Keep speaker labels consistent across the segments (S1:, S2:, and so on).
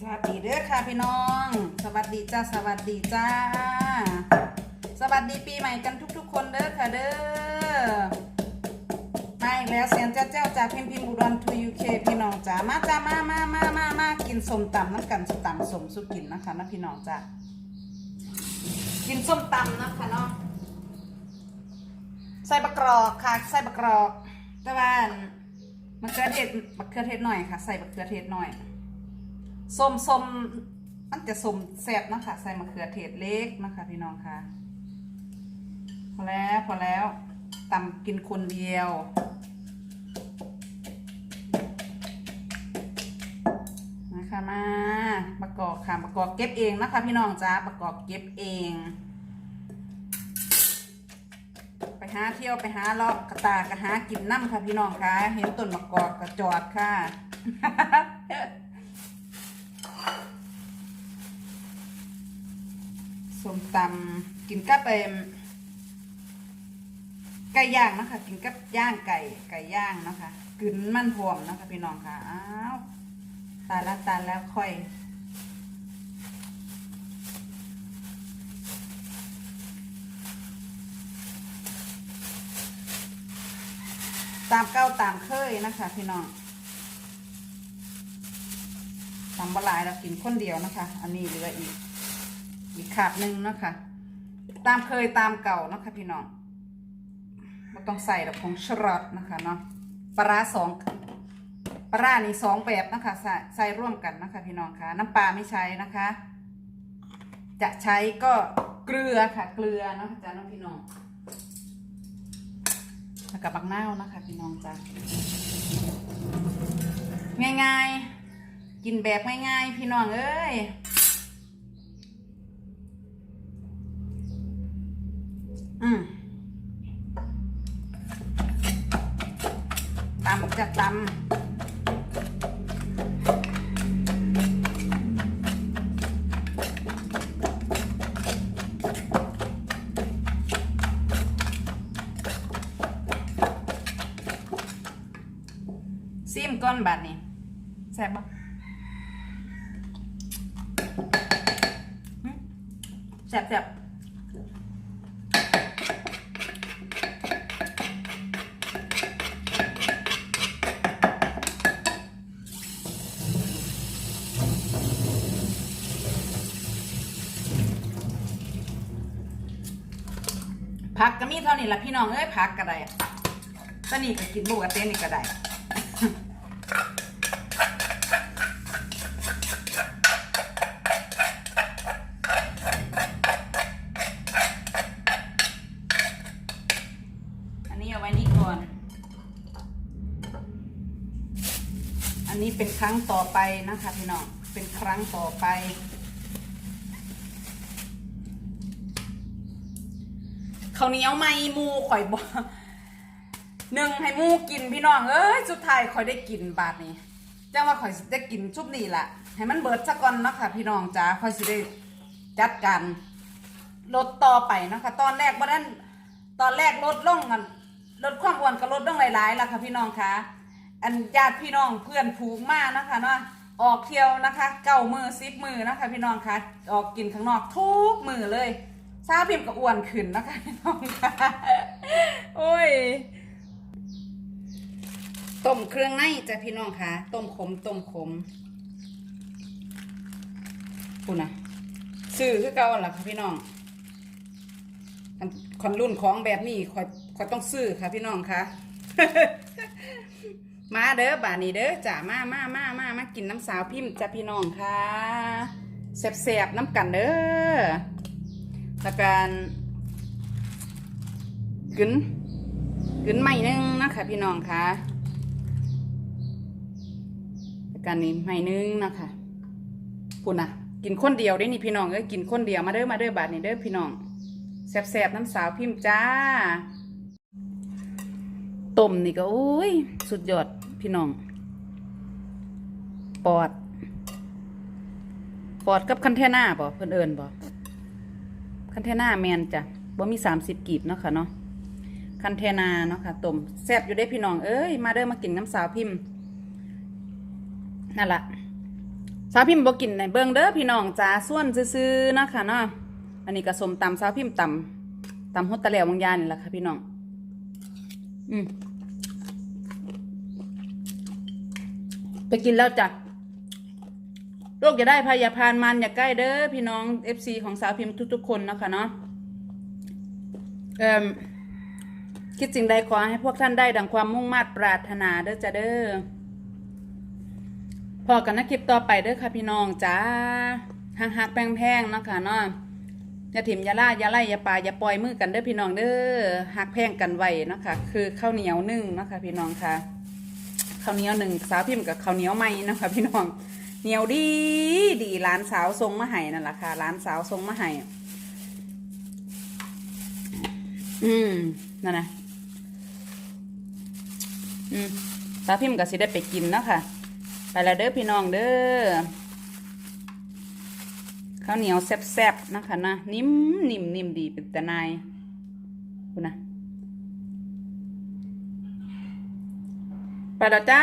S1: สวัสดีเด้อค่ะพี่น้อง สวัสดีจ้า สวัสดีจ้า สวัสดีปีใหม่กันทุกๆ คนเด้อค่ะเด้อมาอีกแล้วเสียงเจ้าเจ้าจากพิมพิมอุดรทูยูเคพี่น้องจ้ามาจ้ามามามามามากินส้มตำน้ำกันส้มตำสมสุกินนะคะนะพี่น้องจ้ากินส้มตำนะคะเนาะใส่บะกรอกค่ะใส่บะกรอกตะวัน มะเขือเทศมะเขือเทศหน่อยค่ะ ใส่มะเขือเทศหน่อยส้มส้มมันจะส้มแซ่บนะคะใส่มะเขือเทศเล็กนะคะพี่น้องค่ะ พอแล้วพอแล้วตำกินคนเดียวนะคะมาประกอบค่ะประกอบเก็บเองนะคะ พี่น้องจ้าประกอบเก็บเองาเที่ยวไปหาเลาะกระตากกระหากินน้ำค่ะพี่น้องค่ะ เห็นต้นมะกอกกระจอดค่ะส้มตำกินกับเอ็มไก่ย่างนะคะกินกับย่างไก่ไก่ย่างนะคะกลืนมันพวมนะคะพี่น้องค่ะอ้าวตายแล้วตายแล้วค่อยามเก้าตามเคยนะคะ พี่น้องตำบหลายเรากินคนเดียวนะคะ อันนี้เหลืออีก อีกขาบหนึ่งนะคะ ตามเคยตามเก่านะคะ พี่น้องไม่ต้องใส่ดอกของชรอตนะคะเนาะปลาสองปลาานี่สองแบบนะคะใส่ใส่ร่วมกันนะคะ พี่น้องคะน้ำปลาไม่ใช้นะคะ จะใช้ก็เกลือค่ะ เกลือเนาะจ้าน้องพี่น้อง แล้วกับบักนาวนะคะพี่น้องจ้าง่ายๆ กินแบบง่ายๆ พี่น้องเอ้ยอืมตำจะตำ ก้อนบาทนี่แซ่บปะหึแซ่บแซ่บผักก็มีเท่านี้ละพี่น้องเอ้ยผักก็ได้ตอนนี้ก็กินบุกกระเต้นนี่ก็ได้ อันนี้เอาไว้นี่ก่อน อั นนี้เป็นครั้งต่อไปนะคะพี่น้อง เป็นครั้งต่อไปข้าวเหนียวไม่มูข่อยบอกหนึ่งให้มูกินพี่น้อง เอ้ยสุดท้ายข่อยได้กินบาทนี้จังว่าข่อยได้กินชุบนี้ละให้มันเบิดซะก่อนนะคะพี่น้องจ้าข่อยสิได้จัดการลดต่อไปนะคะตอนแรกบ่นั้นตอนแรกลดลงกันลดความอ้วนก็ลดลงหลายๆแล้วค่ะพี่น้องคะ อันญาติพี่น้องเพื่อนผูงมากนะคะเนาะออกเที่ยวนะคะเก้ามือซิบมือนะคะ พี่น้องคะออกกินข้างนอกทุกมือเลยซาพิมพ์ก็อ้วนขึ้นนะคะพี่น้องคะโอ้ยต้มเครื่องในจ้ะพี่น้องคะต้มขมต้มขมคุณนะซื้อคือเก่าล่ะค่ะพี่น้องคอนรุ่นของแบบนี้คอยคอยต้องซื้อค่ะพี่น้องคะ มาเด้อบานี้เด้อจ้ามามามามามากินน้ำสาวพิมพ์จ้ะพี่น้องค่ะแสบๆน้ำกันเด้อแล้วกันกึนกึนใหม่นึงนะคะพี่น้องคะแล้วกันนี่ใหม่นึงนะคะพูดนะกินคนเดียวได้นี่พี่น้องเอ้ยกินคนเดียวมาเด้อมาเด้อบาทนี่เด้อพี่น้องแสบๆน้ำสาวพิมพ์จ้า ต้มนี่ก็โอ้ย สุดยอดพี่น้อง ปอด ปอดกับคันเทน่าบ่เพิ่อนเอิญบ่คันเทน่าแมนจ้ะบ่มีสามสิบกีบเนาะค่ะเนาะคันเทนาเนาะค่ะต้มแซ่บอยู่ได้พี่น้อง เอ้ยมาเด้อมากินน้ำสาวพิมพ์นั่นละสาวพิมพ์บ่กินในเบิ่งเด้อพี่น้องจ้าส่วนซื่อๆเนาะค่ะเนาะอันนี้ก็สมตำสาวพิมพ์ตำตำฮดตะแหลวบางอยางนี่แหละค่ะพี่น้อง ไปกินแล้วจ้ะโรคอย่าได้พยาพานมันอย่าใกล้เด้อพี่น้อง FC ของสาวพิมพ์ทุกๆคนนะคะเนาะเอ่มคิดสิ่งใดขอให้พวกท่านได้ดังความมุ่งมา่ปรารถนาเด้อจ้ะเด้อพอกันนะคลิปต่อไปเด้อค่ะพี่น้องจ้าหักหักๆแพงแพงๆนะคะเนาะ อย่าถิ่มอย่าล่าอย่าไล่อย่าปาอย่าปล่อยมือกันเด้อพี่น้องเด้อหักแพงกันไว้นะคะคือข้าวเหนียวนึ่งนะคะพี่น้องค่ะข้าวเหนียวหนึ่งสาวพิมพ์กับข้าวเหนียวไหมเนะคะพี่น้องเหนียวดีดีร้านสาวทรงมาให้นั่นแหละค่ะร้านสาวทรงมาให้อืมนั่นนะอืมสาวพิมพ์ก็สิได้ไปกินเนาะค่ะไปและเด้อพี่น้องเด้อ ข้าวเหนียวแซ่บๆนะคะนะนิ่มนิ่มนิ่มดีเป็นตะนายคุณนะไปแล้วจ้า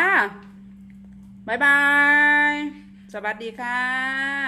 S1: บ๊ายบาย สวัสดีค่ะ